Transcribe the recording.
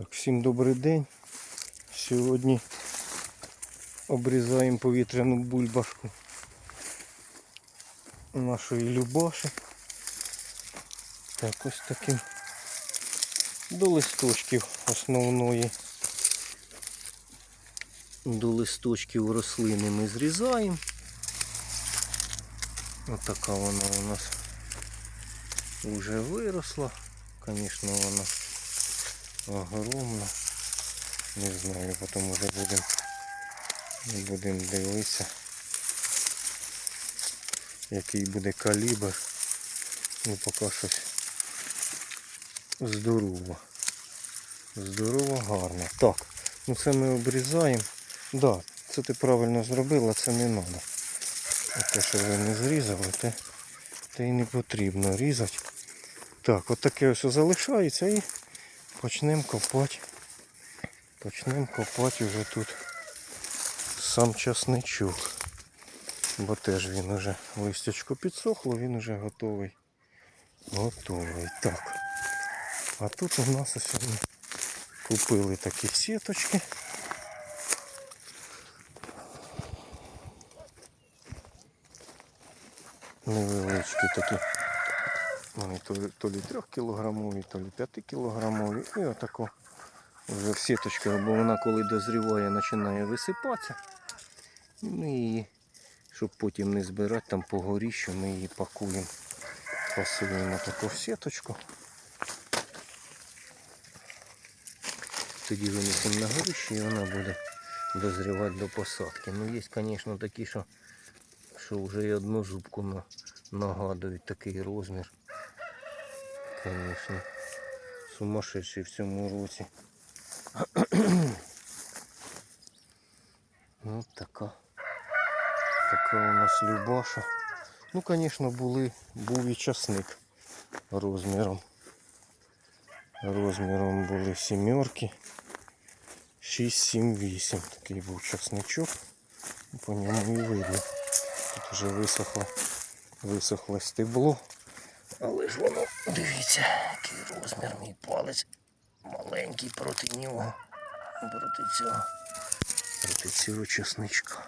Так, всім добрий день. Сьогодні обрізаємо повітряну бульбашку нашої Любаші. Так, ось таким до листочків основної. До листочків рослини ми зрізаємо. Отака вона у нас вже виросла. Звісно, вона огромна. Не знаю, потім вже будемо будем дивитися, який буде калібр. Ну поки щось здорово. Здорово, гарно. Так, ну це ми обрізаємо. Да, це ти правильно зробила, це не треба. Те, що ви не зрізали, те, те і не потрібно різати. Так, от таке ось залишається і почнемо копати. Почнемо копати вже тут сам часничок. Бо теж він уже листячко підсохло, він уже готовий. Готовий. Так. А тут у нас ми купили такі сіточки. Невеличкі такі. Вони то, то лі 3 кілограмові, то лі 5 кілограмові. І отако вже в сіточка, бо вона коли дозріває, починає висипатися. І ми її, щоб потім не збирати там по горіщу, ми її пакуємо. Пасуємо таку в сіточку. Тоді винесемо на горище і вона буде дозрівати до посадки. Ну є, звісно, такі, що, що вже і одну зубку на, нагадують такий розмір. Звісно, сумасшедший в цьому році. Ну така. Така у нас Любаша. Ну, звісно, були, був і часник розміром. Розміром були сімерки. 6, 7, 8. Такий був часничок. По ньому і видно. Тут вже висохло, висохло стебло. Але ж воно, дивіться, який розмір мій палець. Маленький проти нього. Проти цього. Проти цього часничка.